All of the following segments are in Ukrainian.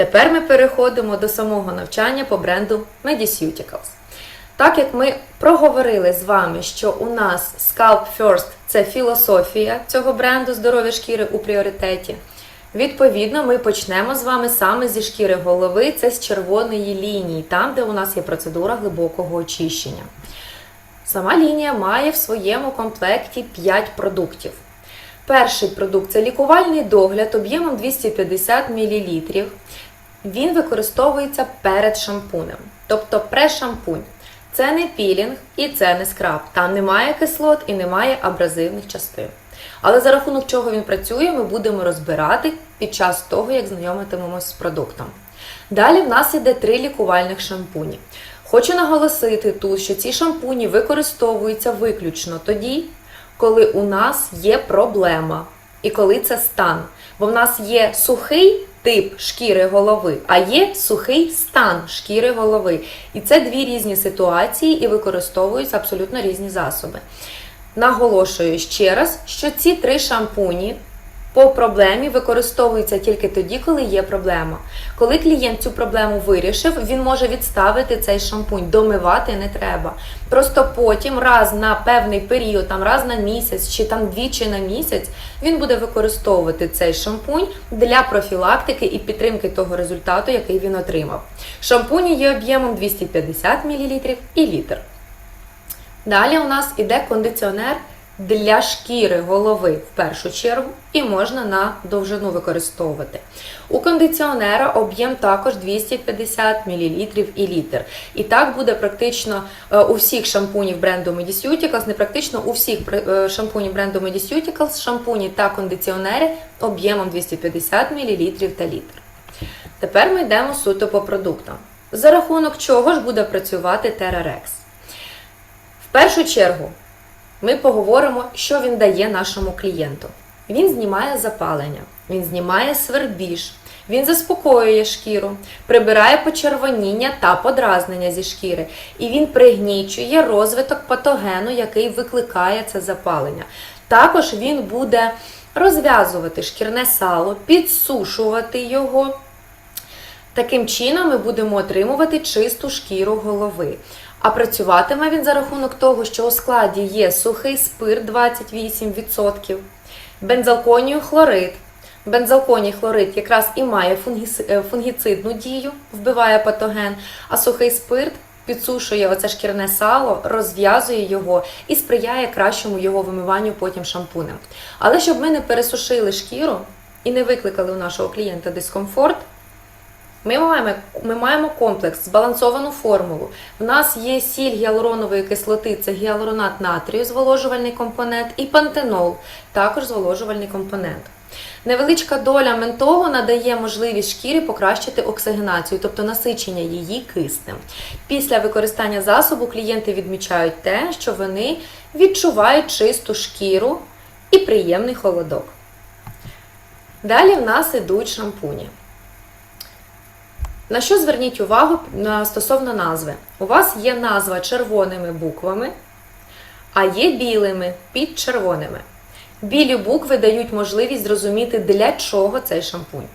Тепер ми переходимо до самого навчання по бренду Mediceuticals. Так як ми проговорили з вами, що у нас Scalp First це філософія цього бренду здоров'я шкіри у пріоритеті. Відповідно, ми почнемо з вами саме зі шкіри голови, це з червоної лінії, там, де у нас є процедура глибокого очищення. Сама лінія має в своєму комплекті 5 продуктів. Перший продукт це лікувальний догляд об'ємом 250 мл. Він використовується перед шампунем, тобто прешампунь. Це не пілінг і це не скраб. Там немає кислот і немає абразивних частин. Але за рахунок чого він працює, ми будемо розбирати під час того, як знайомитимемося з продуктом. Далі в нас іде три лікувальних шампуні. Хочу наголосити тут, що ці шампуні використовуються виключно тоді, коли у нас є проблема і коли це стан. Бо в нас є сухий тип шкіри голови, а є сухий стан шкіри голови. І це дві різні ситуації і використовуються абсолютно різні засоби. Наголошую ще раз, що ці три шампуні по проблемі використовуються тільки тоді, коли є проблема. Коли клієнт цю проблему вирішив, він може відставити цей шампунь, домивати не треба. Просто потім, раз на певний період, там раз на місяць чи там двічі на місяць, він буде використовувати цей шампунь для профілактики і підтримки того результату, який він отримав. Шампуні є об'ємом 250 мл і літр. Далі у нас іде кондиціонер для шкіри голови в першу чергу, і можна на довжину використовувати. У кондиціонера об'єм також 250 мл і літр. І так буде практично е, у всіх шампунів бренду Mediceuticals, не практично у всіх е, шампунів бренду Mediceuticals, шампуні та кондиціонери об'ємом 250 мл та літр. Тепер ми йдемо суто по продуктам. За рахунок чого ж буде працювати TerraRex? В першу чергу ми поговоримо, що він дає нашому клієнту. Він знімає запалення, він знімає свербіж, він заспокоює шкіру, прибирає почервоніння та подразнення зі шкіри, і він пригнічує розвиток патогену, який викликає це запалення. Також він буде розв'язувати шкірне сало, підсушувати його. Таким чином ми будемо отримувати чисту шкіру голови. А працюватиме він за рахунок того, що у складі є сухий спирт 28%, бензалконію хлорид. Бензалконій хлорид якраз і має фунгіс- фунгіцидну дію, вбиває патоген, а сухий спирт підсушує оце шкірне сало, розв'язує його і сприяє кращому його вимиванню потім шампунем. Але щоб ми не пересушили шкіру і не викликали у нашого клієнта дискомфорт, ми маємо, ми маємо комплекс, збалансовану формулу. В нас є сіль гіалуронової кислоти, це гіалуронат натрію, зволожувальний компонент, і пантенол, також зволожувальний компонент. Невеличка доля ментолу надає можливість шкірі покращити оксигенацію, тобто насичення її киснем. Після використання засобу клієнти відмічають те, що вони відчувають чисту шкіру і приємний холодок. Далі в нас ідуть шампуні. На що зверніть увагу стосовно назви? У вас є назва червоними буквами, а є білими під червоними. Білі букви дають можливість зрозуміти, для чого цей шампунь.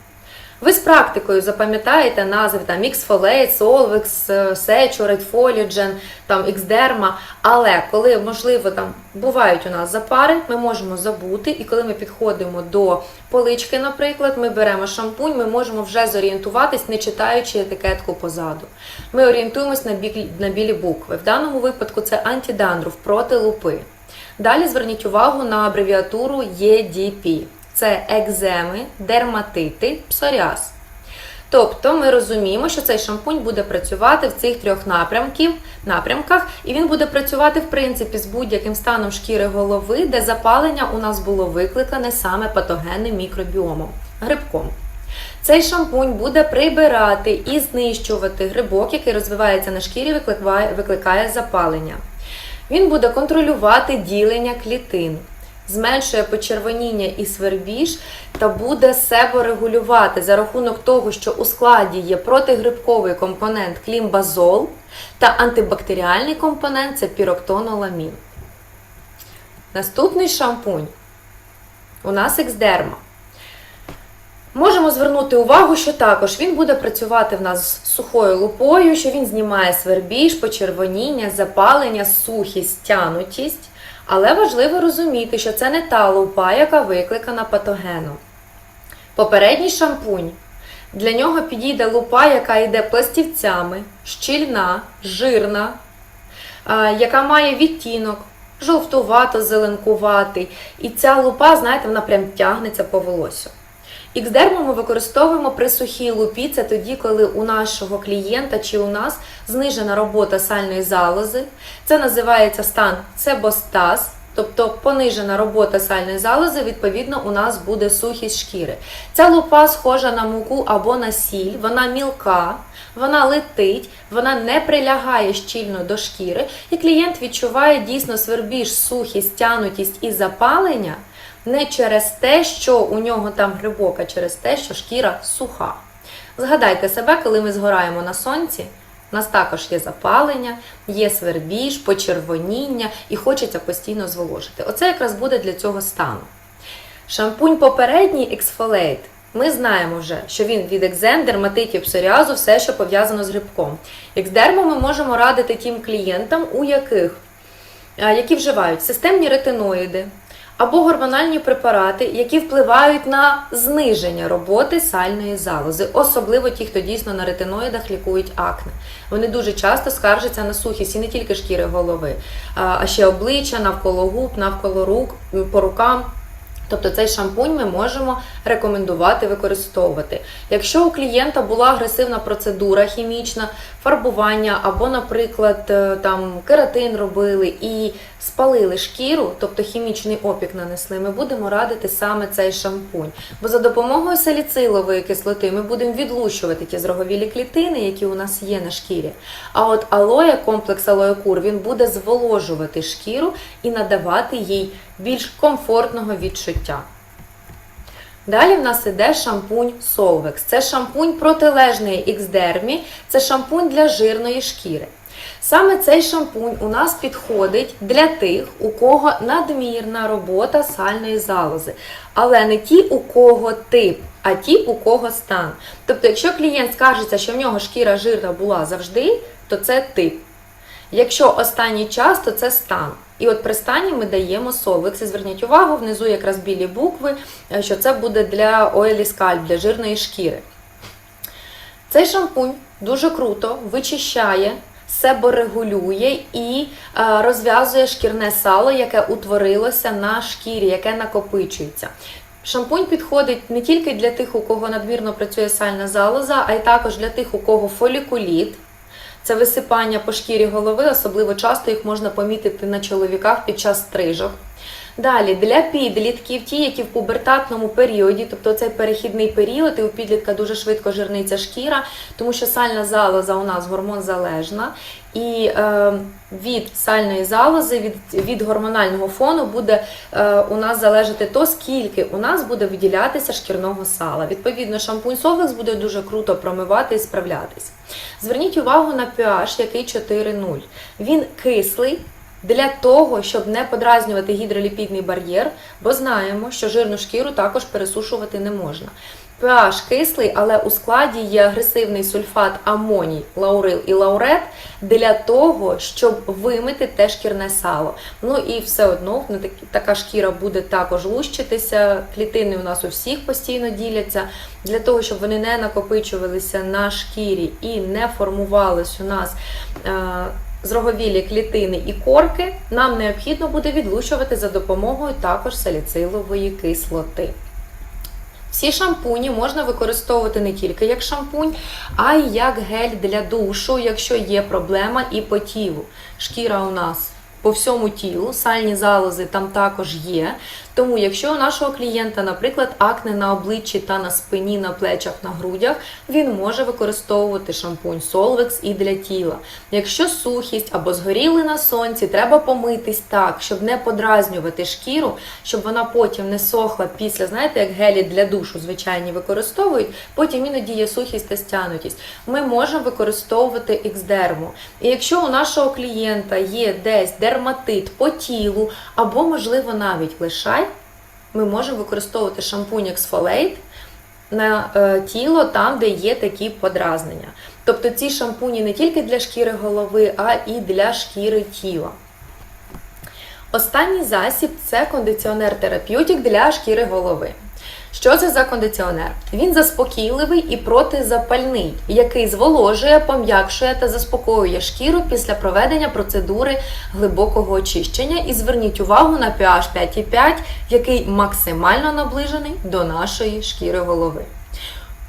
Ви з практикою запам'ятаєте назви там X-Folate, Solvex, Saturate, Foligen, там Xderma, але коли, можливо, там бувають у нас запари, ми можемо забути, і коли ми підходимо до полички, наприклад, ми беремо шампунь, ми можемо вже зорієнтуватись, не читаючи етикетку позаду. Ми орієнтуємось на, білі, на білі букви. В даному випадку це антидандруф проти лупи. Далі зверніть увагу на абревіатуру EDP. Це екземи, дерматити, псоріаз. Тобто ми розуміємо, що цей шампунь буде працювати в цих трьох напрямків, напрямках, і він буде працювати в принципі з будь-яким станом шкіри голови, де запалення у нас було викликане саме патогенним мікробіомом грибком. Цей шампунь буде прибирати і знищувати грибок, який розвивається на шкірі, викликає, викликає запалення. Він буде контролювати ділення клітин, зменшує почервоніння і свербіж та буде себорегулювати за рахунок того, що у складі є протигрибковий компонент клімбазол та антибактеріальний компонент це піроктоноламін. Наступний шампунь у нас ексдерма. Можемо звернути увагу, що також він буде працювати в нас з сухою лупою, що він знімає свербіж, почервоніння, запалення, сухість, тянутість. Але важливо розуміти, що це не та лупа, яка викликана патогеном. Попередній шампунь. Для нього підійде лупа, яка йде пластівцями, щільна, жирна, яка має відтінок, жовтувато-зеленкуватий. І ця лупа, знаєте, вона прям тягнеться по волосю. Іксдерму ми використовуємо при сухій лупі. Це тоді, коли у нашого клієнта чи у нас знижена робота сальної залози. Це називається стан цебостаз, тобто понижена робота сальної залози, відповідно, у нас буде сухість шкіри. Ця лупа схожа на муку або на сіль, вона мілка, вона летить, вона не прилягає щільно до шкіри, і клієнт відчуває дійсно свербіж, сухість, тянутість і запалення не через те, що у нього там грибок, а через те, що шкіра суха. Згадайте себе, коли ми згораємо на сонці. У нас також є запалення, є свербіж, почервоніння і хочеться постійно зволожити. Оце якраз буде для цього стану. Шампунь попередній Exfoliate. Ми знаємо вже, що він від екзем, дерматитів, псоріазу, все, що пов'язано з грибком. Ексдерму ми можемо радити тим клієнтам, у яких, які вживають системні ретиноїди або гормональні препарати, які впливають на зниження роботи сальної залози, особливо ті, хто дійсно на ретиноїдах лікують акне. Вони дуже часто скаржаться на сухість і не тільки шкіри голови, а ще обличчя, навколо губ, навколо рук, по рукам. Тобто цей шампунь ми можемо рекомендувати використовувати. Якщо у клієнта була агресивна процедура хімічна, фарбування або, наприклад, е, там кератин робили і спалили шкіру, тобто хімічний опік нанесли, ми будемо радити саме цей шампунь. Бо за допомогою саліцилової кислоти ми будемо відлущувати ті зроговілі клітини, які у нас є на шкірі. А от алоє, комплекс алоєкур, він буде зволожувати шкіру і надавати їй більш комфортного відчуття. Далі в нас іде шампунь Solvex. Це шампунь протилежний іксдермі, це шампунь для жирної шкіри. Саме цей шампунь у нас підходить для тих, у кого надмірна робота сальної залози. Але не ті, у кого тип, а ті, у кого стан. Тобто, якщо клієнт скаржиться, що в нього шкіра жирна була завжди, то це тип. Якщо останній час, то це стан. І от при стані ми даємо. І Зверніть увагу, внизу якраз білі букви, е, що це буде для oily scalp, для жирної шкіри. Цей шампунь дуже круто вичищає, себорегулює і е, розв'язує шкірне сало, яке утворилося на шкірі, яке накопичується. Шампунь підходить не тільки для тих, у кого надмірно працює сальна залоза, а й також для тих, у кого фолікуліт. Це висипання по шкірі голови, особливо часто їх можна помітити на чоловіках під час стрижок. Далі для підлітків, ті, які в пубертатному періоді, тобто цей перехідний період, і у підлітка дуже швидко жирниться шкіра, тому що сальна залоза у нас гормон залежна, і е, від сальної залози, від, від гормонального фону буде е, у нас залежати то, скільки у нас буде виділятися шкірного сала. Відповідно, шампунь Solvex буде дуже круто промивати і справлятись. Зверніть увагу на pH, який 4,0. Він кислий. Для того, щоб не подразнювати гідроліпідний бар'єр, бо знаємо, що жирну шкіру також пересушувати не можна. pH кислий, але у складі є агресивний сульфат амоній, лаурил і лаурет для того, щоб вимити те шкірне сало. Ну і все одно така шкіра буде також лущитися. Клітини у нас у всіх постійно діляться для того, щоб вони не накопичувалися на шкірі і не формувались у нас. Зроговілі клітини і корки нам необхідно буде відлучувати за допомогою також саліцилової кислоти. Всі шампуні можна використовувати не тільки як шампунь, а й як гель для душу, якщо є проблема і потіву. Шкіра у нас по всьому тілу, сальні залози там також є. Тому, якщо у нашого клієнта, наприклад, акне на обличчі та на спині, на плечах, на грудях, він може використовувати шампунь Solvex і для тіла. Якщо сухість або згоріли на сонці, треба помитись так, щоб не подразнювати шкіру, щоб вона потім не сохла після, знаєте, як гелі для душу звичайні використовують, потім іноді є сухість та стянутість. Ми можемо використовувати ексдерму. І якщо у нашого клієнта є десь дерматит по тілу, або, можливо, навіть лишай, ми можемо використовувати шампунь Exfoliate на е, тіло там, де є такі подразнення. Тобто ці шампуні не тільки для шкіри голови, а і для шкіри тіла. Останній засіб це кондиціонер терап'ютік для шкіри голови. Що це за кондиціонер? Він заспокійливий і протизапальний, який зволожує, пом'якшує та заспокоює шкіру після проведення процедури глибокого очищення. І зверніть увагу на pH 5,5, який максимально наближений до нашої шкіри голови.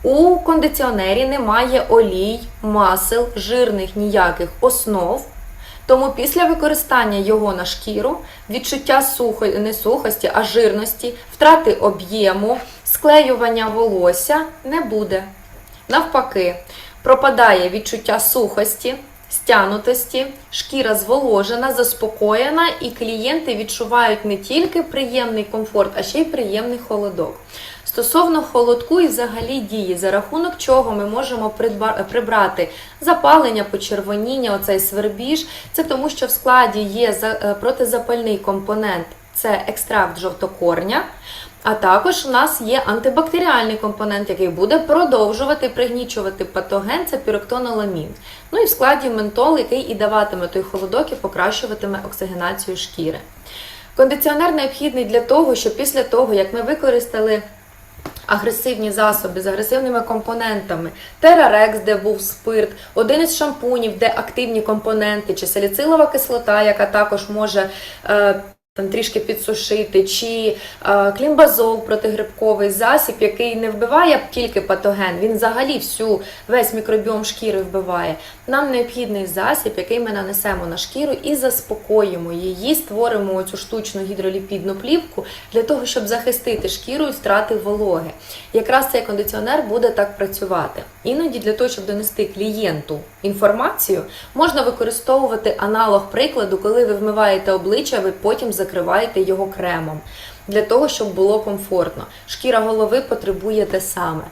У кондиціонері немає олій, масел, жирних ніяких основ. Тому після використання його на шкіру відчуття сухо, не сухості, а жирності, втрати об'єму, склеювання волосся не буде. Навпаки, пропадає відчуття сухості, стянутості, шкіра зволожена, заспокоєна, і клієнти відчувають не тільки приємний комфорт, а ще й приємний холодок. Стосовно холодку і взагалі дії, за рахунок чого ми можемо прибрати запалення, почервоніння, оцей свербіж, це тому, що в складі є е, протизапальний компонент, це екстракт жовтокорня. А також у нас є антибактеріальний компонент, який буде продовжувати пригнічувати патоген, це пірокtoноламін. Ну і в складі ментол, який і даватиме той холодок і покращуватиме оксигенацію шкіри. Кондиціонер необхідний для того, щоб після того, як ми використали агресивні засоби з агресивними компонентами, терарекс, де був спирт, один із шампунів, де активні компоненти, чи саліцилова кислота, яка також може. Там трішки підсушити, чи е, клімбазол протигрибковий засіб, який не вбиває тільки патоген, він взагалі всю весь мікробіом шкіри вбиває. Нам необхідний засіб, який ми нанесемо на шкіру і заспокоїмо її, створимо цю штучну гідроліпідну плівку для того, щоб захистити шкіру від втрати вологи. Якраз цей кондиціонер буде так працювати. Іноді для того, щоб донести клієнту інформацію, можна використовувати аналог прикладу, коли ви вмиваєте обличчя, ви потім закриваєте його кремом. Для того, щоб було комфортно. Шкіра голови потребує те саме.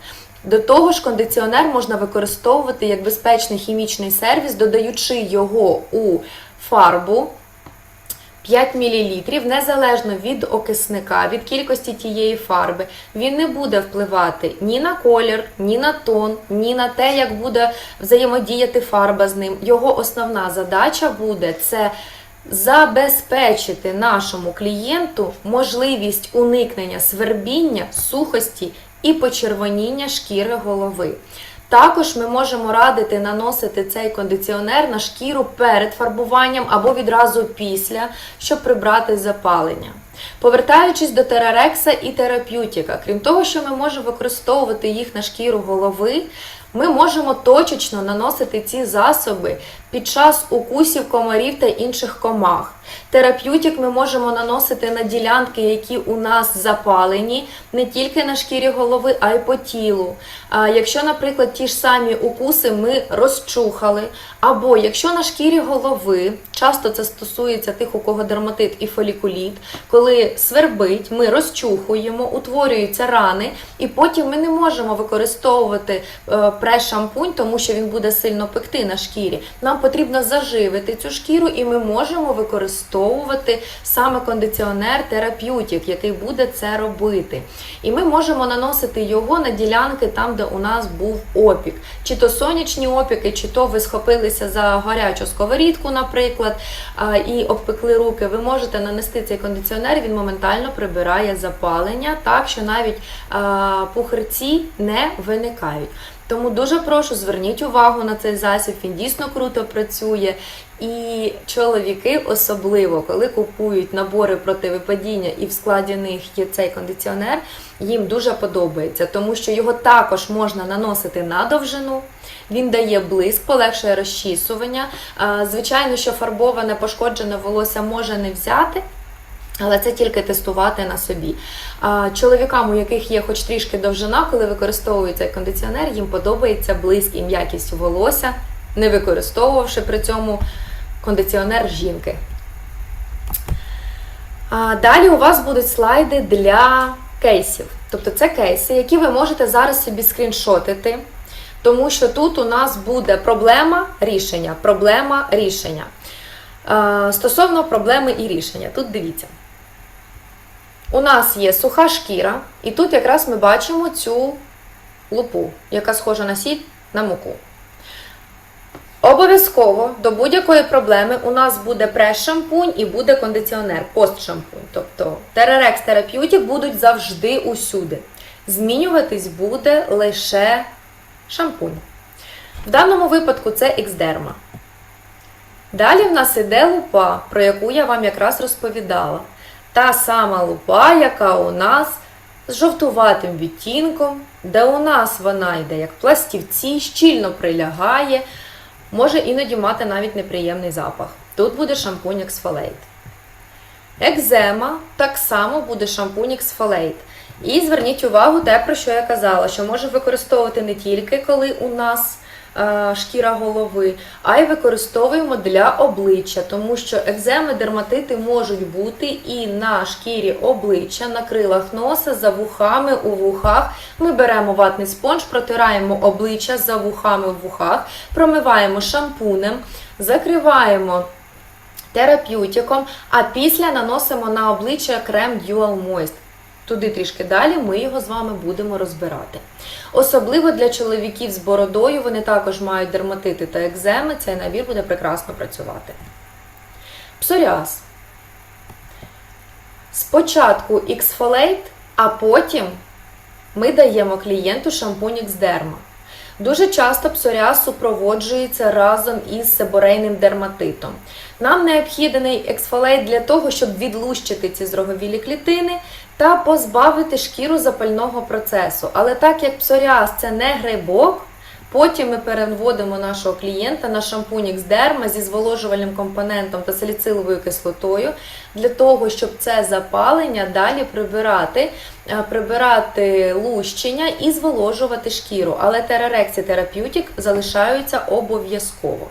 До того ж, кондиціонер можна використовувати як безпечний хімічний сервіс, додаючи його у фарбу 5 мл, незалежно від окисника, від кількості тієї фарби, він не буде впливати ні на колір, ні на тон, ні на те, як буде взаємодіяти фарба з ним. Його основна задача буде це забезпечити нашому клієнту можливість уникнення свербіння, сухості і почервоніння шкіри голови. Також ми можемо радити наносити цей кондиціонер на шкіру перед фарбуванням або відразу після, щоб прибрати запалення. Повертаючись до терарекса і терап'ютіка, крім того, що ми можемо використовувати їх на шкіру голови, ми можемо точечно наносити ці засоби під час укусів комарів та інших комах. Терап'ютик ми можемо наносити на ділянки, які у нас запалені, не тільки на шкірі голови, а й по тілу. А якщо, наприклад, ті ж самі укуси ми розчухали, або якщо на шкірі голови, часто це стосується тих, у кого дерматит і фолікуліт, коли свербить, ми розчухуємо, утворюються рани, і потім ми не можемо використовувати е, прес-шампунь, тому що він буде сильно пекти на шкірі. Нам потрібно заживити цю шкіру, і ми можемо використовувати саме кондиціонер терап'ютік, який буде це робити. І ми можемо наносити його на ділянки там, де у нас був опік. Чи то сонячні опіки, чи то ви схопилися за гарячу сковорідку, наприклад, і обпекли руки. Ви можете нанести цей кондиціонер, він моментально прибирає запалення, так що навіть а, пухирці не виникають. Тому дуже прошу, зверніть увагу на цей засіб, він дійсно круто працює. І чоловіки, особливо, коли купують набори проти випадіння і в складі них є цей кондиціонер, їм дуже подобається, тому що його також можна наносити на довжину. Він дає блиск, полегшує розчісування. Звичайно, що фарбоване пошкоджене волосся може не взяти. Але це тільки тестувати на собі. Чоловікам, у яких є хоч трішки довжина, коли використовують цей кондиціонер, їм подобається блиск і м'якість волосся, не використовувавши при цьому кондиціонер жінки. А далі у вас будуть слайди для кейсів. Тобто це кейси, які ви можете зараз собі скріншотити, тому що тут у нас буде проблема рішення, проблема рішення. Стосовно проблеми і рішення, тут дивіться. У нас є суха шкіра, і тут якраз ми бачимо цю лупу, яка схожа на сіль на муку. Обов'язково до будь-якої проблеми у нас буде прес-шампунь і буде кондиціонер, пост-шампунь. Тобто Теререx Therapeutic будуть завжди усюди. Змінюватись буде лише шампунь. В даному випадку це Xderma. Далі в нас іде лупа, про яку я вам якраз розповідала. Та сама лупа, яка у нас з жовтуватим відтінком, де у нас вона йде як пластівці, щільно прилягає, може іноді мати навіть неприємний запах. Тут буде шампунь ексфолейт. Екзема так само буде шампунь ексфолейт. І зверніть увагу те, про що я казала, що може використовувати не тільки коли у нас шкіра голови, а й використовуємо для обличчя, тому що екземи, дерматити можуть бути і на шкірі обличчя, на крилах носа, за вухами, у вухах. Ми беремо ватний спонж, протираємо обличчя за вухами в вухах, промиваємо шампунем, закриваємо терапютиком, а після наносимо на обличчя крем Dual Moist. Туди трішки далі ми його з вами будемо розбирати. Особливо для чоловіків з бородою, вони також мають дерматити та екземи, цей набір буде прекрасно працювати. Псоріаз. Спочатку Xfolate, а потім ми даємо клієнту шампунь Xderma. Дуже часто псоріаз супроводжується разом із себорейним дерматитом. Нам необхідний ексфолейт для того, щоб відлущити ці зроговілі клітини та позбавити шкіру запального процесу. Але так як псоріаз це не грибок, потім ми переводимо нашого клієнта на шампунь Xderma зі зволожувальним компонентом та саліциловою кислотою для того, щоб це запалення далі прибирати, е, прибирати лущення і зволожувати шкіру. Але терарекс і терапютік залишаються обов'язково.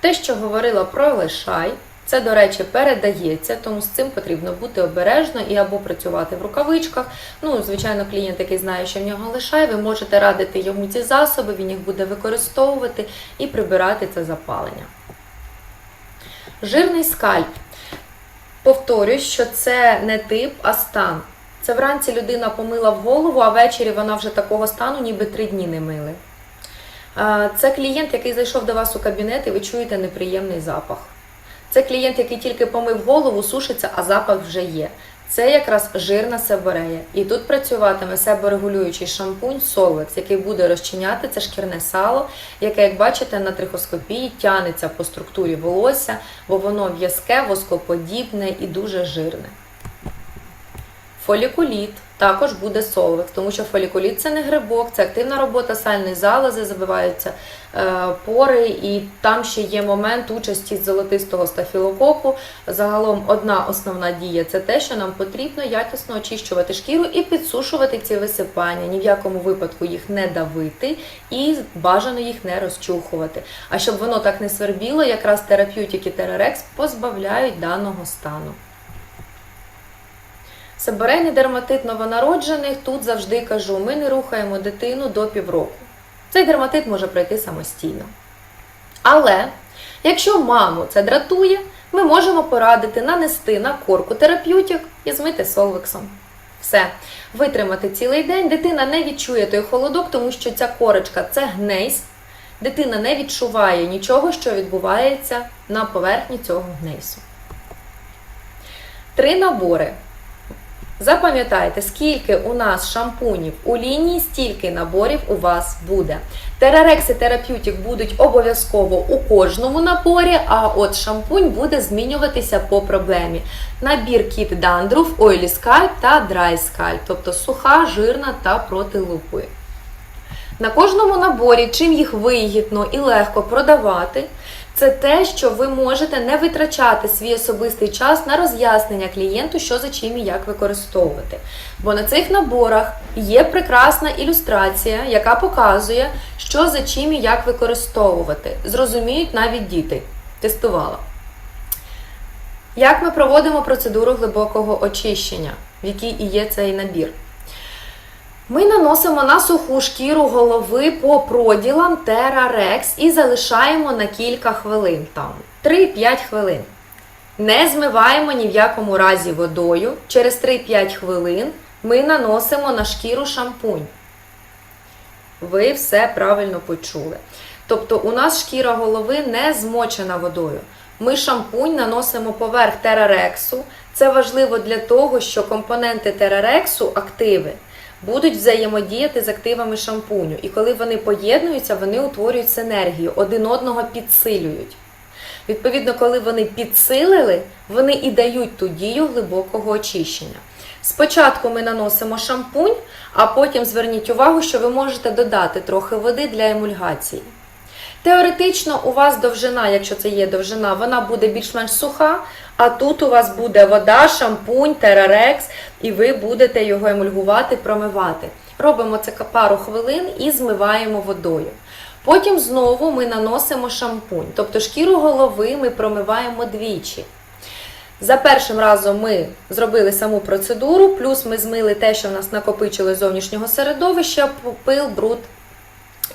Те, що говорила про лишай, це, до речі, передається, тому з цим потрібно бути обережно і або працювати в рукавичках. Ну, звичайно, клієнт, який знає, що в нього лишай, ви можете радити йому ці засоби, він їх буде використовувати і прибирати це запалення. Жирний скальп. Повторюсь, що це не тип, а стан. Це вранці людина помила в голову, а ввечері вона вже такого стану, ніби три дні не мили. Це клієнт, який зайшов до вас у кабінет, і ви чуєте неприємний запах. Це клієнт, який тільки помив голову, сушиться, а запах вже є. Це якраз жирна себорея. І тут працюватиме себорегулюючий шампунь Solvex, який буде розчиняти це шкірне сало, яке, як бачите, на трихоскопії тянеться по структурі волосся, бо воно в'язке, воскоподібне і дуже жирне. Фолікуліт також буде Solvex, тому що фолікуліт це не грибок, це активна робота сальної залози, забиваються е, пори, і там ще є момент участі золотистого стафілококу. Загалом одна основна дія це те, що нам потрібно якісно очищувати шкіру і підсушувати ці висипання. Ні в якому випадку їх не давити і бажано їх не розчухувати. А щоб воно так не свербіло, якраз терапютик теререкс позбавляють даного стану. Себорейний дерматит новонароджених тут завжди кажу, ми не рухаємо дитину до півроку. Цей дерматит може пройти самостійно. Але, якщо маму це дратує, ми можемо порадити нанести на корку терапютик і змити солвексом. Все, витримати цілий день, дитина не відчує той холодок, тому що ця корочка це гнейс. Дитина не відчуває нічого, що відбувається на поверхні цього гнейсу. Три набори. Запам'ятайте, скільки у нас шампунів у лінії, стільки наборів у вас буде. Терарекс і терапютик будуть обов'язково у кожному наборі, а от шампунь буде змінюватися по проблемі. Набір Kit Dandruff, Oily Scalp та Dry Scalp, тобто суха, жирна та проти лупи. На кожному наборі, чим їх вигідно і легко продавати, це те, що ви можете не витрачати свій особистий час на роз'яснення клієнту, що за чим і як використовувати. Бо на цих наборах є прекрасна ілюстрація, яка показує, що за чим і як використовувати. Зрозуміють навіть діти. Тестувала. Як ми проводимо процедуру глибокого очищення, в якій і є цей набір? Ми наносимо на суху шкіру голови по проділам TerraRex і залишаємо на кілька хвилин, там 3-5 хвилин. Не змиваємо ні в якому разі водою. Через 3-5 хвилин ми наносимо на шкіру шампунь. Ви все правильно почули. Тобто у нас шкіра голови не змочена водою. Ми шампунь наносимо поверх терарексу. Це важливо для того, що компоненти терарексу, активи, будуть взаємодіяти з активами шампуню. І коли вони поєднуються, вони утворюють синергію, один одного підсилюють. Відповідно, коли вони підсилили, вони і дають ту дію глибокого очищення. Спочатку ми наносимо шампунь, а потім зверніть увагу, що ви можете додати трохи води для емульгації. Теоретично у вас довжина, якщо це є довжина, вона буде більш-менш суха, а тут у вас буде вода, шампунь, терарекс, і ви будете його емульгувати, промивати. Робимо це пару хвилин і змиваємо водою. Потім знову ми наносимо шампунь, тобто шкіру голови ми промиваємо двічі. За першим разом ми зробили саму процедуру, плюс ми змили те, що в нас накопичило з зовнішнього середовища, пил, бруд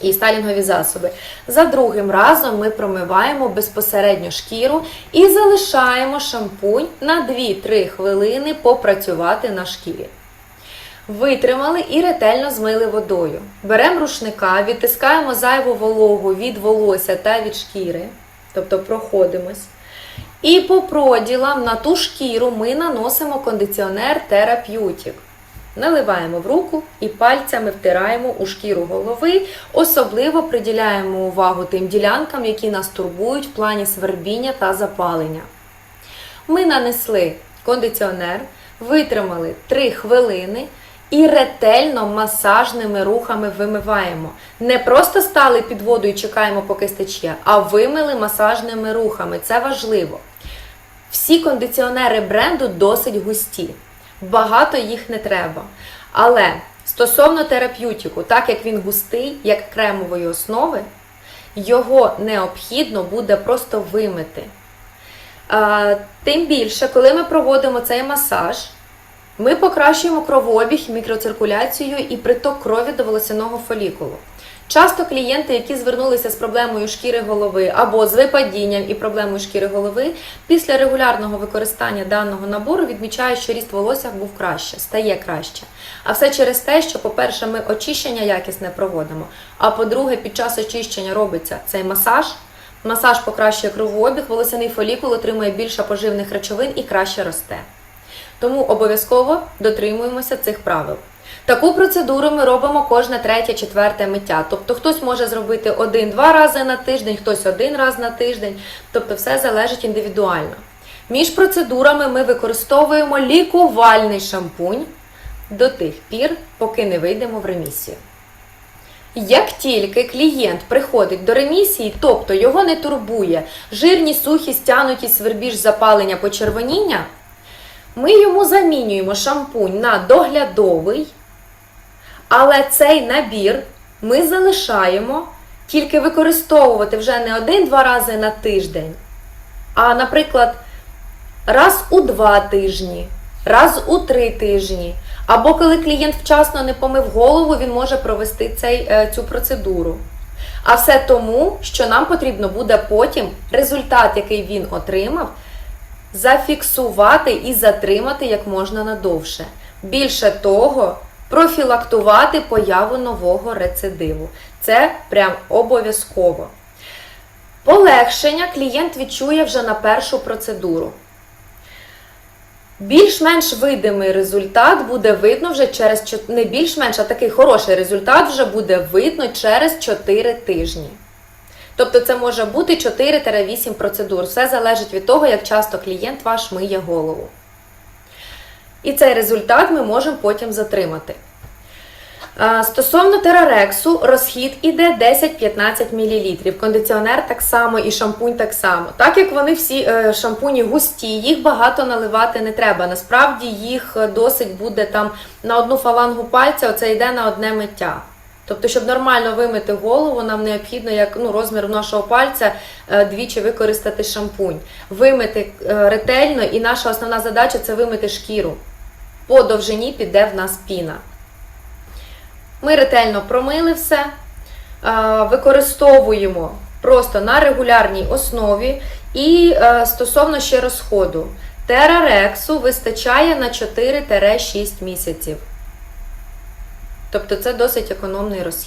і стайлінгові засоби. За другим разом ми промиваємо безпосередньо шкіру і залишаємо шампунь на 2-3 хвилини попрацювати на шкірі. Витримали і ретельно змили водою. Беремо рушника, відтискаємо зайву вологу від волосся та від шкіри, тобто проходимось. І по проділам на ту шкіру ми наносимо кондиціонер Therapeutic. Наливаємо в руку і пальцями втираємо у шкіру голови, особливо приділяємо увагу тим ділянкам, які нас турбують в плані свербіння та запалення. Ми нанесли кондиціонер, витримали 3 хвилини і ретельно масажними рухами вимиваємо. Не просто стали під воду і чекаємо, поки стече, а вимили масажними рухами. Це важливо. Всі кондиціонери бренду досить густі. Багато їх не треба. Але стосовно терап'ютіку, так як він густий, як кремової основи, його необхідно буде просто вимити. Тим більше, коли ми проводимо цей масаж, ми покращуємо кровообіг, мікроциркуляцію і приток крові до волосяного фолікулу. Часто клієнти, які звернулися з проблемою шкіри голови або з випадінням і проблемою шкіри голови, після регулярного використання даного набору відмічають, що ріст волосся був краще, стає краще. А все через те, що, по-перше, ми очищення якісне проводимо. А по-друге, під час очищення робиться цей масаж. Масаж покращує кровообіг, волосяний фолікул отримує більше поживних речовин і краще росте. Тому обов'язково дотримуємося цих правил. Таку процедуру ми робимо кожне третє, четверте миття. Тобто хтось може зробити один-два рази на тиждень, хтось один раз на тиждень. Тобто все залежить індивідуально. Між процедурами ми використовуємо лікувальний шампунь до тих пір, поки не вийдемо в ремісію. Як тільки клієнт приходить до ремісії, тобто його не турбує жирні, сухі, стянуті, свербіж, запалення, почервоніння, ми йому замінюємо шампунь на доглядовий, але цей набір ми залишаємо тільки використовувати вже не один-два рази на тиждень, а, наприклад, раз у два тижні, раз у три тижні. Або коли клієнт вчасно не помив голову, він може провести цей, е, цю процедуру. А все тому, що нам потрібно буде потім результат, який він отримав, зафіксувати і затримати як можна надовше. Більше того, профілактувати появу нового рецидиву. Це прям обов'язково. Полегшення клієнт відчує вже на першу процедуру. Більш-менш видимий результат буде видно вже через не більш-менш, а такий хороший результат вже буде видно через 4 тижні. Тобто це може бути 4-8 процедур. Все залежить від того, як часто клієнт ваш миє голову. І цей результат ми можемо потім затримати. Стосовно терарексу, розхід іде 10-15 мл. Кондиціонер так само і шампунь так само. Так як вони всі е, шампуні густі, їх багато наливати не треба. Насправді їх е, досить буде там на одну фалангу пальця, оце йде на одне миття. Тобто, щоб нормально вимити голову, нам необхідно, як ну, розмір нашого пальця, е, двічі використати шампунь. Вимити ретельно, і наша основна задача це вимити шкіру. По довжині піде в нас піна. Ми ретельно промили все, е, використовуємо просто на регулярній основі. І е, стосовно ще розходу, терарексу вистачає на 4-6 місяців. Тобто це досить економний розхід.